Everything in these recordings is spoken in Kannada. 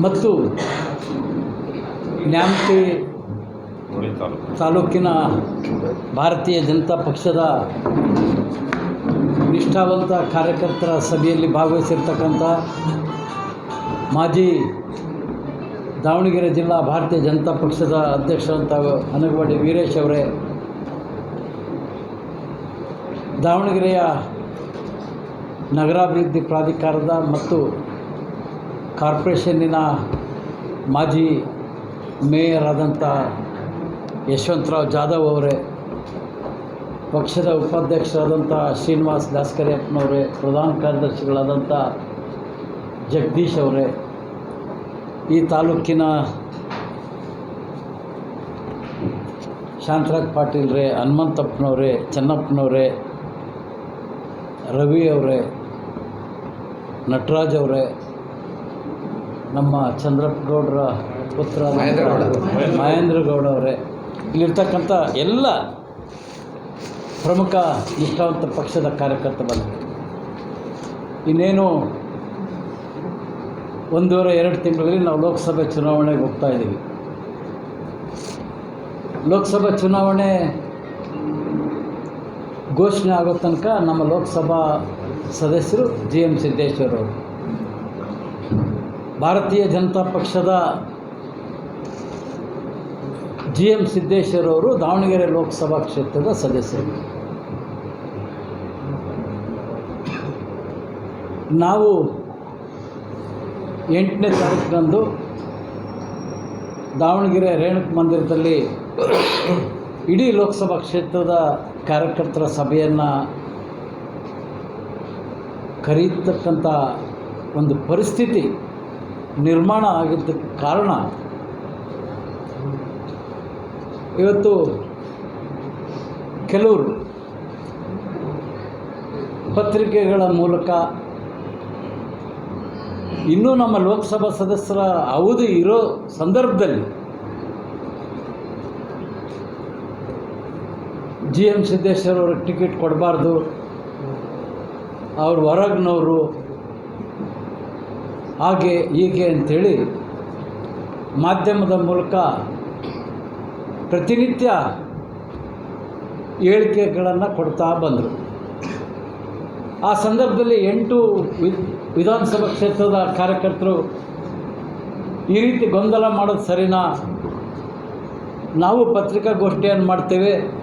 ಮತ್ತು ನ್ಯಾಮತಿ ತಾಲೂಕಿನ ಭಾರತೀಯ ಜನತಾ ಪಕ್ಷದ ನಿಷ್ಠಾವಂತ ಕಾರ್ಯಕರ್ತರ ಸಭೆಯಲ್ಲಿ ಭಾಗವಹಿಸಿರ್ತಕ್ಕಂಥ ಮಾಜಿ ದಾವಣಗೆರೆ ಜಿಲ್ಲಾ ಭಾರತೀಯ ಜನತಾ ಪಕ್ಷದ ಅಧ್ಯಕ್ಷರಂತ ಅನಗವಾಡಿ ವೀರೇಶ್ ಅವರೇ. ದಾವಣಗೆರೆಯ ನಗರಾಭಿವೃದ್ಧಿ ಪ್ರಾಧಿಕಾರದ ಮತ್ತು ಕಾರ್ಪೊರೇಷನ್ನಿನ ಮಾಜಿ ಮೇಯರ್ ಆದಂಥ ಯಶವಂತರಾವ್ ಜಾಧವ್ ಅವರೇ, ಪಕ್ಷದ ಉಪಾಧ್ಯಕ್ಷರಾದಂಥ ಶ್ರೀನಿವಾಸ್ ದಾಸ್ಕರಿಯಪ್ಪನವರೇ ಪ್ರಧಾನ ಕಾರ್ಯದರ್ಶಿಗಳಾದಂಥ ಜಗದೀಶ್ ಅವರೇ, ಈ ತಾಲೂಕಿನ ಶಾಂತರಾಜ್ ಪಾಟೀಲ್ರೇ, ಹನುಮಂತಪ್ಪನವರೇ, ಚೆನ್ನಪ್ಪನವರೇ, ರವಿ ಅವರೇ ನಟರಾಜ್ ಅವರೇ ನಮ್ಮ ಚಂದ್ರಪ್ಪ ಗೌಡರ ಪುತ್ರ ಮಹೇಂದ್ರಗೌಡ ಮಹೇಂದ್ರ ಗೌಡ ಅವರೇ. ಇಲ್ಲಿರ್ತಕ್ಕಂಥ ಎಲ್ಲ ಪ್ರಮುಖ ನಿಷ್ಠಾವಂತ ಪಕ್ಷದ ಕಾರ್ಯಕರ್ತ ಬಂದ ಇನ್ನೇನು ಒಂದೂವರೆ ಎರಡು ತಿಂಗಳಲ್ಲಿ ನಾವು ಲೋಕಸಭೆ ಚುನಾವಣೆಗೆ ಹೋಗ್ತಾ ಇದ್ದೀವಿ. ಲೋಕಸಭಾ ಚುನಾವಣೆ ಘೋಷಣೆ ಆಗೋ ತನಕ ನಮ್ಮ ಲೋಕಸಭಾ ಸದಸ್ಯರು ಜಿ ಎಂ ಸಿದ್ದೇಶ್ವರ್ ಅವರು. ಭಾರತೀಯ ಜನತಾ ಪಕ್ಷದ ಜಿ ಎಂ ಸಿದ್ದೇಶ್ವರ್ ಅವರು ದಾವಣಗೆರೆ ಲೋಕಸಭಾ ಕ್ಷೇತ್ರದ ಸದಸ್ಯರು. ನಾವು ಎಂಟನೇ ತಾರೀಕಿನಂದು ದಾವಣಗೆರೆ ರೇಣುಕ ಮಂದಿರದಲ್ಲಿ ಇಡೀ ಲೋಕಸಭಾ ಕ್ಷೇತ್ರದ ಕಾರ್ಯಕರ್ತರ ಸಭೆಯನ್ನು ಕರೀತಕ್ಕಂಥ ಒಂದು ಪರಿಸ್ಥಿತಿ ನಿರ್ಮಾಣ ಆಗಿದ್ದಕ್ಕೆ ಕಾರಣ ಇವತ್ತು ಕೆಲವರು ಪತ್ರಿಕೆಗಳ ಮೂಲಕ ಇನ್ನೂ ನಮ್ಮ ಲೋಕಸಭಾ ಸದಸ್ಯರ ಅವಧಿ ಇರೋ ಸಂದರ್ಭದಲ್ಲಿ ಜಿ ಎಂ ಸಿದ್ದೇಶ್ವರವ್ರಿಗೆ ಟಿಕೆಟ್ ಕೊಡಬಾರ್ದು ಅವ್ರು ಹೊರಗ್ನವರು ಹಾಗೆ ಹೀಗೆ ಅಂಥೇಳಿ ಮಾಧ್ಯಮದ ಮೂಲಕ ಪ್ರತಿನಿತ್ಯ ಹೇಳಿಕೆಗಳನ್ನು ಕೊಡ್ತಾ ಬಂದರು. ಆ ಸಂದರ್ಭದಲ್ಲಿ ಎಂಟು ವಿಧಾನಸಭಾ ಕ್ಷೇತ್ರದ ಕಾರ್ಯಕರ್ತರು ಈ ರೀತಿ ಗೊಂದಲ ಮಾಡೋದು ಸರಿನಾ? ನಾವು ಪತ್ರಿಕಾಗೋಷ್ಠಿಯನ್ನು ಮಾಡ್ತೇವೆ.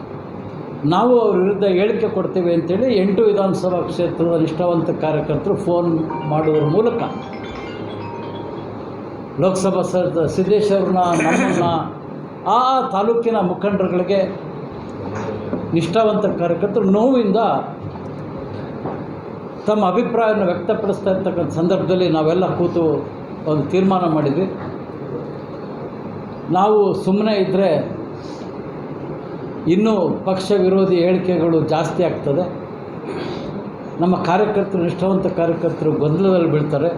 ನಾವು ಅವ್ರ ವಿರುದ್ಧ ಹೇಳಿಕೆ ಕೊಡ್ತೇವೆ ಅಂತೇಳಿ ಎಂಟು ವಿಧಾನಸಭಾ ಕ್ಷೇತ್ರದ ನಿಷ್ಠಾವಂತ ಕಾರ್ಯಕರ್ತರು ಫೋನ್ ಮಾಡುವುದರ ಮೂಲಕ ಲೋಕಸಭಾ ಸದ ಸಿದ್ದೇಶ್ವರನ ನಮ್ಮನ್ನು ಆ ತಾಲೂಕಿನ ಮುಖಂಡರುಗಳಿಗೆ ನಿಷ್ಠಾವಂತ ಕಾರ್ಯಕರ್ತರು ನೋವಿಂದ ತಮ್ಮ ಅಭಿಪ್ರಾಯವನ್ನು ವ್ಯಕ್ತಪಡಿಸ್ತಾ ಇರ್ತಕ್ಕಂಥ ಸಂದರ್ಭದಲ್ಲಿ ನಾವೆಲ್ಲ ಕೂತು ಒಂದು ತೀರ್ಮಾನ ಮಾಡಿದ್ವಿ. ನಾವು ಸುಮ್ಮನೆ ಇದ್ದರೆ ಇನ್ನೂ ಪಕ್ಷ ವಿರೋಧಿ ಹೇಳಿಕೆಗಳು ಜಾಸ್ತಿ ಆಗ್ತದೆ. ನಮ್ಮ ಕಾರ್ಯಕರ್ತರು, ನಿಷ್ಠಾವಂತ ಕಾರ್ಯಕರ್ತರು ಗೊಂದಲದಲ್ಲಿ ಬೀಳ್ತಾರೆ.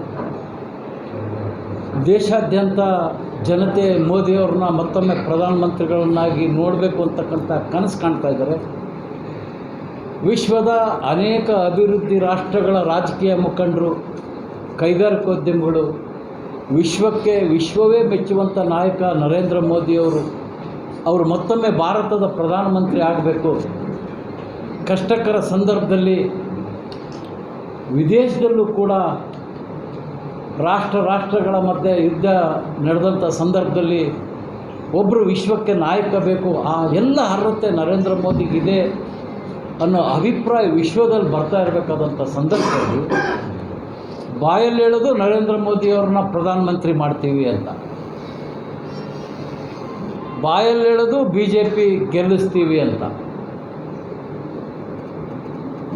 ದೇಶಾದ್ಯಂತ ಜನತೆ ಮೋದಿಯವ್ರನ್ನ ಮತ್ತೊಮ್ಮೆ ಪ್ರಧಾನಮಂತ್ರಿಗಳನ್ನಾಗಿ ನೋಡಬೇಕು ಅಂತಕ್ಕಂಥ ಕನಸು ಕಾಣ್ತಾ ಇದ್ದಾರೆ. ವಿಶ್ವದ ಅನೇಕ ಅಭಿವೃದ್ಧಿ ರಾಷ್ಟ್ರಗಳ ರಾಜಕೀಯ ಮುಖಂಡರು, ಕೈಗಾರಿಕೋದ್ಯಮಿಗಳು, ವಿಶ್ವಕ್ಕೆ ವಿಶ್ವವೇ ಮೆಚ್ಚುವಂಥ ನಾಯಕ ನರೇಂದ್ರ ಮೋದಿಯವರು ಅವರು ಮತ್ತೊಮ್ಮೆ ಭಾರತದ ಪ್ರಧಾನಮಂತ್ರಿ ಆಗಬೇಕು. ಕಷ್ಟಕರ ಸಂದರ್ಭದಲ್ಲಿ ವಿದೇಶದಲ್ಲೂ ಕೂಡ ರಾಷ್ಟ್ರ ರಾಷ್ಟ್ರಗಳ ಮಧ್ಯೆ ಯುದ್ಧ ನಡೆದಂಥ ಸಂದರ್ಭದಲ್ಲಿ ಒಬ್ಬರು ವಿಶ್ವಕ್ಕೆ ನಾಯಕ ಬೇಕು, ಆ ಎಲ್ಲ ಅರ್ಹತೆ ನರೇಂದ್ರ ಮೋದಿಗಿದೆ ಅನ್ನೋ ಅಭಿಪ್ರಾಯ ವಿಶ್ವದಲ್ಲಿ ಬರ್ತಾ ಇರಬೇಕಾದಂಥ ಸಂದರ್ಭದಲ್ಲಿ ಬಾಯಲ್ಲಿ ಹೇಳೋದು ನರೇಂದ್ರ ಮೋದಿಯವ್ರನ್ನ ಪ್ರಧಾನಮಂತ್ರಿ ಮಾಡ್ತೀವಿ ಅಂತ. ಬಾಯಲ್ಲಿ ಹೇಳೋದು ಬಿ ಜೆ ಪಿ ಗೆಲ್ಲಿಸ್ತೀವಿ ಅಂತ.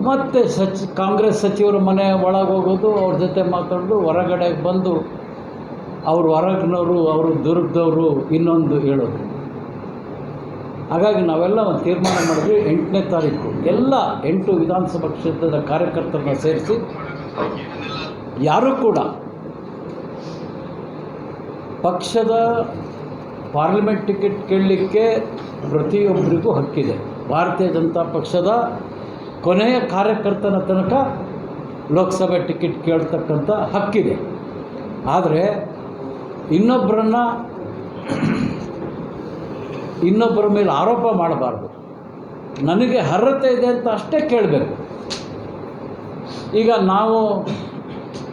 ಮತ್ತು ಸಚ್, ಕಾಂಗ್ರೆಸ್ ಸಚಿವರ ಮನೆ ಒಳಗೆ ಹೋಗೋದು, ಅವ್ರ ಜೊತೆ ಮಾತಾಡೋದು, ಹೊರಗಡೆ ಬಂದು ಅವರು ಹೊರಗಿನವರು, ಅವರು ದುರ್ಗದವರು ಇನ್ನೊಂದು ಹೇಳೋದು. ಹಾಗಾಗಿ ನಾವೆಲ್ಲ ಒಂದು ತೀರ್ಮಾನ ಮಾಡಿದ್ವಿ, ಎಂಟನೇ ತಾರೀಕು. ಎಲ್ಲ ಎಂಟು ವಿಧಾನಸಭಾ ಕ್ಷೇತ್ರದ ಕಾರ್ಯಕರ್ತರನ್ನ ಸೇರಿಸಿ, ಯಾರೂ ಕೂಡ ಪಕ್ಷದ ಪಾರ್ಲಿಮೆಂಟ್ ಟಿಕೆಟ್ ಕೇಳಲಿಕ್ಕೆ ಪ್ರತಿಯೊಬ್ಬರಿಗೂ ಹಕ್ಕಿದೆ. ಭಾರತೀಯ ಜನತಾ ಪಕ್ಷದ ಕೊನೆಯ ಕಾರ್ಯಕರ್ತನ ತನಕ ಲೋಕಸಭೆ ಟಿಕೆಟ್ ಕೇಳ್ತಕ್ಕಂಥ ಹಕ್ಕಿದೆ. ಆದರೆ ಇನ್ನೊಬ್ಬರನ್ನು ಇನ್ನೊಬ್ಬರ ಮೇಲೆ ಆರೋಪ ಮಾಡಬಾರ್ದು. ನನಗೆ ಅರ್ಹತೆ ಇದೆ ಅಂತ ಅಷ್ಟೇ ಕೇಳಬೇಕು. ಈಗ ನಾವು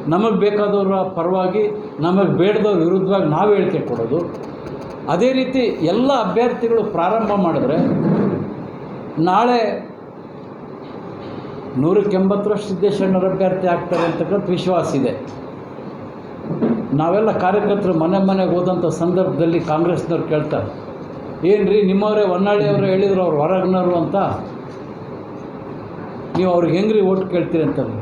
ನಮಗೆ ಬೇಕಾದವರ ಪರವಾಗಿ, ನಮಗೆ ಬೇಡದವ್ರ ವಿರುದ್ಧವಾಗಿ ನಾವು ಹೇಳಿಕೆ ಕೊಡೋದು. ಅದೇ ರೀತಿ ಎಲ್ಲ ಅಭ್ಯರ್ಥಿಗಳು ಪ್ರಾರಂಭ ಮಾಡಿದ್ರೆ ನಾಳೆ ನೂರಕ್ಕೆಂಬತ್ತರಷ್ಟು ಸಿದ್ದೇಶ್ವರನವ್ರ ಅಭ್ಯರ್ಥಿ ಆಗ್ತಾರೆ ಅಂತಕ್ಕಂಥ ವಿಶ್ವಾಸ ಇದೆ. ನಾವೆಲ್ಲ ಕಾರ್ಯಕರ್ತರು ಮನೆ ಮನೆಗೆ ಹೋದಂಥ ಸಂದರ್ಭದಲ್ಲಿ ಕಾಂಗ್ರೆಸ್ನವ್ರು ಕೇಳ್ತಾರೆ ಏನು ರೀ ನಿಮ್ಮವರೇ ಹೊನ್ನಾಳಿಯವರು ಹೇಳಿದ್ರು ಅವ್ರು ಹೊರಗ್ನವರು ಅಂತ, ನೀವು ಅವ್ರಿಗೆ ಹೆಂಗ್ರಿ ಓಟ್ ಕೇಳ್ತೀರಿ ಅಂತಾರೆ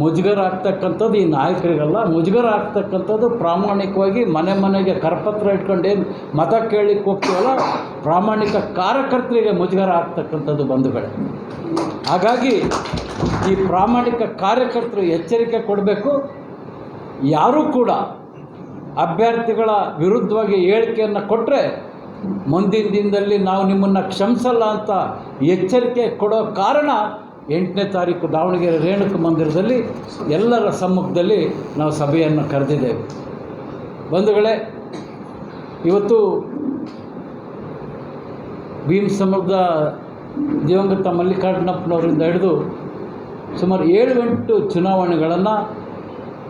ಮುಜುಗರ ಆಗ್ತಕ್ಕಂಥದ್ದು ಈ ನಾಯಕರಿಗಲ್ಲ. ಮುಜುಗರ ಆಗ್ತಕ್ಕಂಥದ್ದು ಪ್ರಾಮಾಣಿಕವಾಗಿ ಮನೆ ಮನೆಗೆ ಕರಪತ್ರ ಇಟ್ಕೊಂಡು ಏನು ಮತ ಕೇಳಲಿಕ್ಕೆ ಹೋಗ್ತೀವಲ್ಲ, ಪ್ರಾಮಾಣಿಕ ಕಾರ್ಯಕರ್ತರಿಗೆ ಮುಜುಗರ ಆಗ್ತಕ್ಕಂಥದ್ದು ಬಂಧುಗಳೇ. ಹಾಗಾಗಿ ಈ ಪ್ರಾಮಾಣಿಕ ಕಾರ್ಯಕರ್ತರು ಎಚ್ಚರಿಕೆ ಕೊಡಬೇಕು. ಯಾರೂ ಕೂಡ ಅಭ್ಯರ್ಥಿಗಳ ವಿರುದ್ಧವಾಗಿ ಹೇಳಿಕೆಯನ್ನು ಕೊಟ್ಟರೆ ಮುಂದಿನ ದಿನದಲ್ಲಿ ನಾವು ನಿಮ್ಮನ್ನು ಕ್ಷಮಿಸಲ್ಲ ಅಂತ ಎಚ್ಚರಿಕೆ ಕೊಡೋ ಕಾರಣ ಎಂಟನೇ ತಾರೀಕು ದಾವಣಗೆರೆ ರೇಣುಕ ಮಂದಿರದಲ್ಲಿ ಎಲ್ಲರ ಸಮ್ಮುಖದಲ್ಲಿ ನಾವು ಸಭೆಯನ್ನು ಕರೆದಿದ್ದೇವೆ. ಬಂಧುಗಳೇ, ಇವತ್ತು ಭೀಮ್ ಸಮುದ್ರದ ದಿವಂಗತ ಮಲ್ಲಿಕಾರ್ಜುನಪ್ಪನವರಿಂದ ಹಿಡಿದು ಸುಮಾರು ಏಳು ಎಂಟು ಚುನಾವಣೆಗಳನ್ನು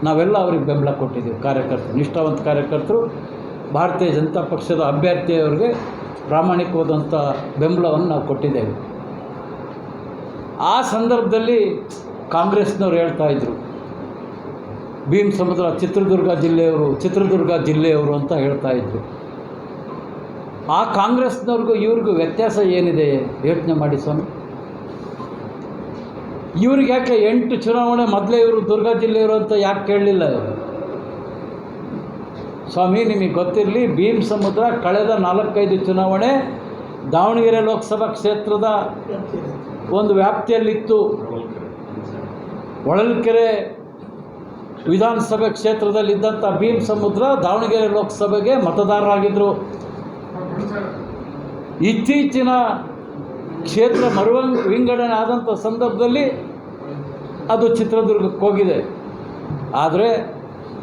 ನಾವೆಲ್ಲ ಅವ್ರಿಗೆ ಬೆಂಬಲ ಕೊಟ್ಟಿದ್ದೀವಿ. ಕಾರ್ಯಕರ್ತರು, ನಿಷ್ಠಾವಂತ ಕಾರ್ಯಕರ್ತರು, ಭಾರತೀಯ ಜನತಾ ಪಕ್ಷದ ಅಭ್ಯರ್ಥಿಯವರಿಗೆ ಪ್ರಾಮಾಣಿಕವಾದಂಥ ಬೆಂಬಲವನ್ನು ನಾವು ಕೊಟ್ಟಿದ್ದೇವೆ. ಆ ಸಂದರ್ಭದಲ್ಲಿ ಕಾಂಗ್ರೆಸ್ನವ್ರು ಹೇಳ್ತಾ ಇದ್ರು. ಭೀಮ್ ಸಮುದ್ರ, ಚಿತ್ರದುರ್ಗ ಜಿಲ್ಲೆಯವರು ಚಿತ್ರದುರ್ಗ ಜಿಲ್ಲೆಯವರು ಅಂತ ಹೇಳ್ತಾ ಇದ್ರು. ಆ ಕಾಂಗ್ರೆಸ್ನವ್ರಿಗೂ, ಇವ್ರಿಗೂ ವ್ಯತ್ಯಾಸ ಏನಿದೆ? ಯೋಚನೆ ಮಾಡಿ ಸ್ವಾಮಿ. ಇವ್ರಿಗೆ ಯಾಕೆ ಎಂಟು ಚುನಾವಣೆ ಮೊದಲೇ ಇವರು ದುರ್ಗ ಜಿಲ್ಲೆಯವರು ಅಂತ ಯಾಕೆ ಕೇಳಲಿಲ್ಲ ಸ್ವಾಮಿ, ನಿಮಗೆ ಗೊತ್ತಿರಲಿ, ಭೀಮ್ ಸಮುದ್ರ ಕಳೆದ ನಾಲ್ಕೈದು ಚುನಾವಣೆ ದಾವಣಗೆರೆ ಲೋಕಸಭಾ ಕ್ಷೇತ್ರದ ಒಂದು ವ್ಯಾಪ್ತಿಯಲ್ಲಿತ್ತು. ಹೊಳಲ್ಕೆರೆ ವಿಧಾನಸಭೆ ಕ್ಷೇತ್ರದಲ್ಲಿದ್ದಂಥ ಭೀಮ್ ಸಮುದ್ರ ದಾವಣಗೆರೆ ಲೋಕಸಭೆಗೆ ಮತದಾರರಾಗಿದ್ದರು ಇತ್ತೀಚಿನ ಕ್ಷೇತ್ರ ಮರು ವಿಂಗಡಣೆ ಆದಂಥ ಸಂದರ್ಭದಲ್ಲಿ ಅದು ಚಿತ್ರದುರ್ಗಕ್ಕೆ ಹೋಗಿದೆ. ಆದರೆ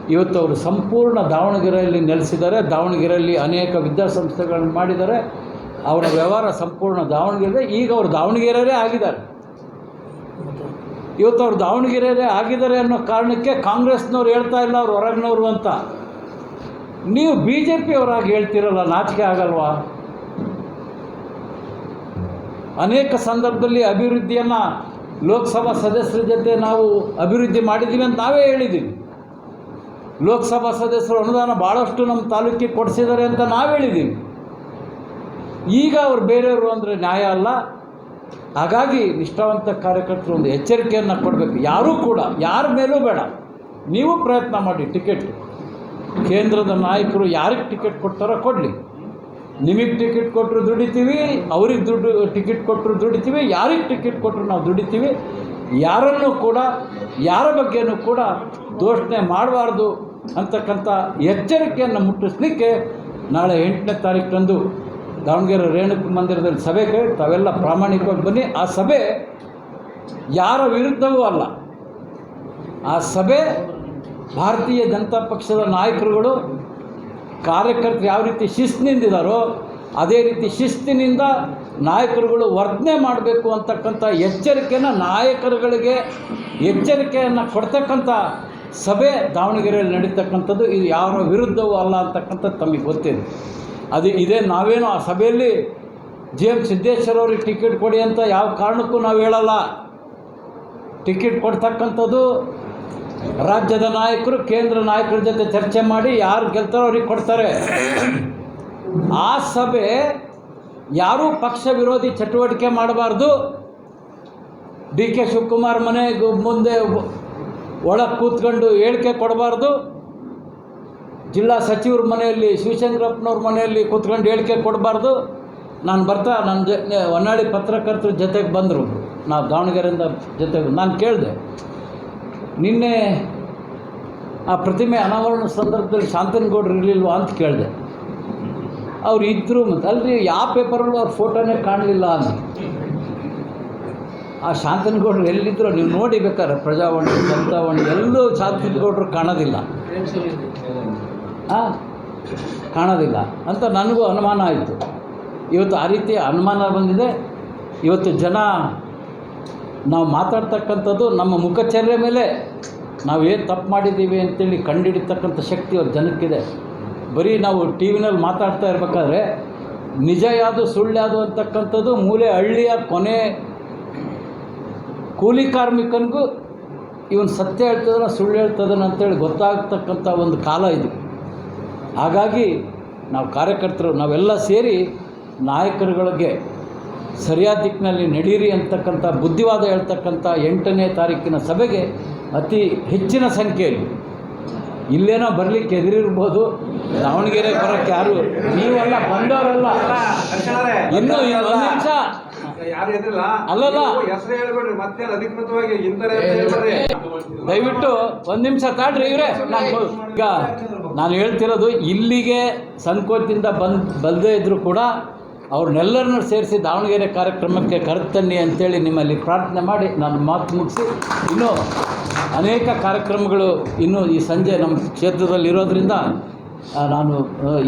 ಇವತ್ತು ಅವರು ಸಂಪೂರ್ಣ ದಾವಣಗೆರೆಯಲ್ಲಿ ನೆಲೆಸಿದ್ದಾರೆ. ದಾವಣಗೆರೆಯಲ್ಲಿ ಅನೇಕ ವಿದ್ಯಾಸಂಸ್ಥೆಗಳನ್ನು ಮಾಡಿದ್ದಾರೆ. ಅವರ ವ್ಯವಹಾರ ಸಂಪೂರ್ಣ ದಾವಣಗೆರೆ ಈಗ ಅವರು ದಾವಣಗೆರೆಯರೇ ಆಗಿದ್ದಾರೆ. ಇವತ್ತು ಅವ್ರು ದಾವಣಗೆರೆಯರೇ ಆಗಿದ್ದಾರೆ ಅನ್ನೋ ಕಾರಣಕ್ಕೆ ಕಾಂಗ್ರೆಸ್ನವ್ರು ಹೇಳ್ತಾ ಇಲ್ಲ, ಅವ್ರು ಹೊರಗಿನವರು ಅಂತ. ನೀವು ಬಿ ಜೆ ಪಿಯವರಾಗಿ ಹೇಳ್ತಿರಲ್ಲ, ನಾಚಿಕೆ ಆಗಲ್ವಾ? ಅನೇಕ ಸಂದರ್ಭದಲ್ಲಿ ಅಭಿವೃದ್ಧಿಯನ್ನು ಲೋಕಸಭಾ ಸದಸ್ಯರ ಜೊತೆ ನಾವು ಅಭಿವೃದ್ಧಿ ಮಾಡಿದ್ದೀವಿ ಅಂತ ನಾವೇ ಹೇಳಿದ್ದೀವಿ. ಲೋಕಸಭಾ ಸದಸ್ಯರು ಅನುದಾನ ಭಾಳಷ್ಟು ನಮ್ಮ ತಾಲೂಕಿಗೆ ಕೊಡಿಸಿದ್ದಾರೆ ಅಂತ ನಾವು ಹೇಳಿದ್ದೀವಿ. ಈಗ ಅವ್ರು ಬೇರೆಯವರು ಅಂದರೆ ನ್ಯಾಯ ಅಲ್ಲ. ಹಾಗಾಗಿ ನಿಷ್ಠಾವಂತ ಕಾರ್ಯಕರ್ತರು ಒಂದು ಎಚ್ಚರಿಕೆಯನ್ನು ಕೊಡಬೇಕು. ಯಾರೂ ಕೂಡ, ಯಾರ ಮೇಲೂ ಬೇಡ. ನೀವು ಪ್ರಯತ್ನ ಮಾಡಿ ಟಿಕೆಟ್. ಕೇಂದ್ರದ ನಾಯಕರು ಯಾರಿಗೆ ಟಿಕೆಟ್ ಕೊಡ್ತಾರೋ ಕೊಡಲಿ. ನಿಮಗೆ ಟಿಕೆಟ್ ಕೊಟ್ಟರು ದುಡಿತೀವಿ, ಅವ್ರಿಗೆ ದುಡ್ಡು, ಟಿಕೆಟ್ ಕೊಟ್ಟರು ದುಡಿತೀವಿ, ಯಾರಿಗೆ ಟಿಕೆಟ್ ಕೊಟ್ಟರು ನಾವು ದುಡಿತೀವಿ. ಯಾರನ್ನೂ ಕೂಡ, ಯಾರ ಬಗ್ಗೆನೂ ಕೂಡ ದೋಷಣೆ ಮಾಡಬಾರ್ದು ಅಂತಕ್ಕಂಥ ಎಚ್ಚರಿಕೆಯನ್ನು ಮುಟ್ಟಿಸ್ಲಿಕ್ಕೆ ನಾಳೆ ಎಂಟನೇ ತಾರೀಕರಂದು ದಾವಣಗೆರೆ ರೇಣುಕ ಮಂದಿರದಲ್ಲಿ ಸಭೆ ಕೈ ತಾವೆಲ್ಲ ಪ್ರಾಮಾಣಿಕವಾಗಿ ಬನ್ನಿ. ಆ ಸಭೆ ಯಾರ ವಿರುದ್ಧವೂ ಅಲ್ಲ. ಆ ಸಭೆ ಭಾರತೀಯ ಜನತಾ ಪಕ್ಷದ ನಾಯಕರುಗಳು, ಕಾರ್ಯಕರ್ತರು ಯಾವ ರೀತಿ ಶಿಸ್ತಿನಿಂದಿದ್ದಾರೋ ಅದೇ ರೀತಿ ಶಿಸ್ತಿನಿಂದ ನಾಯಕರುಗಳು ವರ್ತನೆ ಮಾಡಬೇಕು ಅಂತಕ್ಕಂಥ ಎಚ್ಚರಿಕೆಯನ್ನು ನಾಯಕರುಗಳಿಗೆ, ಎಚ್ಚರಿಕೆಯನ್ನು ಕೊಡ್ತಕ್ಕಂಥ ಸಭೆ ದಾವಣಗೆರೆಯಲ್ಲಿ ನಡೀತಕ್ಕಂಥದ್ದು. ಇದು ಯಾರ ವಿರುದ್ಧವೂ ಅಲ್ಲ ಅಂತಕ್ಕಂಥದ್ದು ತಮಗೆ ಗೊತ್ತಿದೆ. ಅದು ಇದೇ ನಾವೇನು ಆ ಸಭೆಯಲ್ಲಿ ಜಿ ಎಂ ಸಿದ್ದೇಶ್ವರ ಅವ್ರಿಗೆ ಟಿಕೆಟ್ ಕೊಡಿ ಅಂತ ಯಾವ ಕಾರಣಕ್ಕೂ ನಾವು ಹೇಳಲ್ಲ. ಟಿಕೆಟ್ ಕೊಡ್ತಕ್ಕಂಥದ್ದು ರಾಜ್ಯದ ನಾಯಕರು, ಕೇಂದ್ರ ನಾಯಕರ ಜೊತೆ ಚರ್ಚೆ ಮಾಡಿ ಯಾರು ಗೆಲ್ತಾರೋ ಅವ್ರಿಗೆ ಕೊಡ್ತಾರೆ. ಆ ಸಭೆ ಯಾರೂ ಪಕ್ಷ ವಿರೋಧಿ ಚಟುವಟಿಕೆ ಮಾಡಬಾರ್ದು. ಡಿ ಕೆ ಶಿವಕುಮಾರ್ ಮನೆಗೆ ಮುಂದೆ ಒಳಗೆ ಕೂತ್ಕೊಂಡು ಹೇಳಿಕೆ ಕೊಡಬಾರ್ದು. ಜಿಲ್ಲಾ ಸಚಿವರ ಮನೆಯಲ್ಲಿ ಶಿವಶಂಕರಪ್ಪನವ್ರ ಮನೆಯಲ್ಲಿ ಕೂತ್ಕೊಂಡು ಹೇಳಿಕೆ ಕೊಡಬಾರ್ದು. ನಾನು ಬರ್ತಾ ನನ್ನ ಜ ಹೊನ್ನಾಳಿ ಪತ್ರಕರ್ತರ ಜೊತೆಗೆ ಬಂದರು. ನಾವು ದಾವಣಗೆರೆಯಿಂದ ಜೊತೆಗೆ ನಾನು ಕೇಳಿದೆ. ನಿನ್ನೆ ಆ ಪ್ರತಿಮೆ ಅನಾವರಣ ಸಂದರ್ಭದಲ್ಲಿ ಶಾಂತನಗೌಡರು ಇರಲಿಲ್ವಾ ಅಂತ ಕೇಳಿದೆ. ಅವ್ರು ಇದ್ದರು ಮತ್ತು ಅಲ್ರಿ ಯಾವ ಪೇಪರಲ್ಲೂ ಅವ್ರ ಫೋಟೋನೇ ಕಾಣಲಿಲ್ಲ ಅಂತ. ಆ ಶಾಂತನಗೌಡರು ಎಲ್ಲಿದ್ದರೂ ನೀವು ನೋಡಿ ಬೇಕಾದ್ರೆ ಪ್ರಜಾವಾಣಿ, ಜನತಾವಾಣಿ, ಎಲ್ಲೂ ಶಾಂತನಗೌಡರು ಕಾಣೋದಿಲ್ಲ? ಕಾಣೋದಿಲ್ಲ. ಅಂತ ನನಗೂ ಅನುಮಾನ ಆಯಿತು. ಇವತ್ತು ಆ ರೀತಿಯ ಅನುಮಾನ ಬಂದಿದೆ. ಇವತ್ತು ಜನ ನಾವು ಮಾತಾಡ್ತಕ್ಕಂಥದ್ದು ನಮ್ಮ ಮುಖಚರ್ಯ ಮೇಲೆ ನಾವು ಏನು ತಪ್ಪು ಮಾಡಿದ್ದೀವಿ ಅಂತೇಳಿ ಕಂಡುಹಿಡಿತಕ್ಕಂಥ ಶಕ್ತಿ ಅವ್ರ ಜನಕ್ಕಿದೆ. ಬರೀ ನಾವು ಟಿ ವಿನಲ್ಲಿ ಮಾತಾಡ್ತಾ ಇರ್ಬೇಕಾದ್ರೆ ನಿಜ ಯಾವುದು, ಸುಳ್ಳು ಯಾವುದು ಅಂತಕ್ಕಂಥದ್ದು ಮೂಲೆ ಹಳ್ಳಿಯ ಕೊನೆ ಕೂಲಿ ಕಾರ್ಮಿಕನಿಗೂ ಇವನು ಸತ್ಯ ಹೇಳ್ತದನ ಸುಳ್ಳು ಹೇಳ್ತದನ ಅಂತೇಳಿ ಗೊತ್ತಾಗ್ತಕ್ಕಂಥ ಒಂದು ಕಾಲ ಇದು. ಹಾಗಾಗಿ ನಾವು ಕಾರ್ಯಕರ್ತರು ನಾವೆಲ್ಲ ಸೇರಿ ನಾಯಕರುಗಳಿಗೆ ಸರಿಯಾದ ದಿಕ್ಕಿನಲ್ಲಿ ನಡೀರಿ ಅಂತಕ್ಕಂಥ ಬುದ್ಧಿವಾದ ಹೇಳ್ತಕ್ಕಂಥ ಎಂಟನೇ ತಾರೀಕಿನ ಸಭೆಗೆ ಅತಿ ಹೆಚ್ಚಿನ ಸಂಖ್ಯೆಯಲ್ಲಿ. ಇಲ್ಲೇನೋ ಬರಲಿಕ್ಕೆ ಎದುರಿರ್ಬೋದು ದಾವಣಗೆರೆ ಬರೋಕ್ಕೆ ಯಾರು ನೀವೆಲ್ಲ ಬಂದವರಲ್ಲ. ಇನ್ನೂ ಒಂದು ನಿಮಿಷ. ಅಲ್ಲಲ್ಲ. ದಯವಿಟ್ಟು ಒಂದು ನಿಮಿಷ ತಾಳ್ರಿ ಇವ್ರೆ. ಈಗ ನಾನು ಹೇಳ್ತಿರೋದು ಇಲ್ಲಿಗೆ ಸಂಕೋಚದಿಂದ ಬಂದ್ ಬಲ್ಲದೇ ಇದ್ದರೂ ಕೂಡ ಅವ್ರನ್ನೆಲ್ಲರನ್ನೂ ಸೇರಿಸಿ ದಾವಣಗೆರೆ ಕಾರ್ಯಕ್ರಮಕ್ಕೆ ಕರೆತನ್ನಿ ಅಂತೇಳಿ ನಿಮ್ಮಲ್ಲಿ ಪ್ರಾರ್ಥನೆ ಮಾಡಿ ನಾನು ಮಾತು ಮುಗಿಸಿ. ಇನ್ನೂ ಅನೇಕ ಕಾರ್ಯಕ್ರಮಗಳು ಇನ್ನೂ ಈ ಸಂಜೆ ನಮ್ಮ ಕ್ಷೇತ್ರದಲ್ಲಿ ಇರೋದ್ರಿಂದ ನಾನು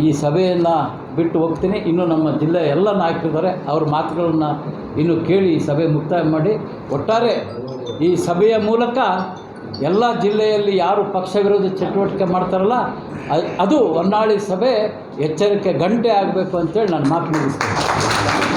ಈ ಸಭೆಯನ್ನು ಬಿಟ್ಟು ಹೋಗ್ತೀನಿ. ಇನ್ನು ನಮ್ಮ ಜಿಲ್ಲೆ ಎಲ್ಲ ನಾಯಕರಿದ್ದಾರೆ ಅವ್ರ ಮಾತುಗಳನ್ನು ಇನ್ನು ಕೇಳಿ ಈ ಸಭೆ ಮುಕ್ತಾಯ ಮಾಡಿ. ಒಟ್ಟಾರೆ ಈ ಸಭೆಯ ಮೂಲಕ ಎಲ್ಲ ಜಿಲ್ಲೆಯಲ್ಲಿ ಯಾರು ಪಕ್ಷ ವಿರೋಧಿ ಚಟುವಟಿಕೆ ಮಾಡ್ತಾರಲ್ಲ ಅದು ಹೊನ್ನಾಳಿ ಸಭೆ ಎಚ್ಚರಿಕೆ ಗಂಟೆ ಆಗಬೇಕು ಅಂತೇಳಿ ನಾನು ಮಾತು ಮುಗಿಸ್ತೇನೆ.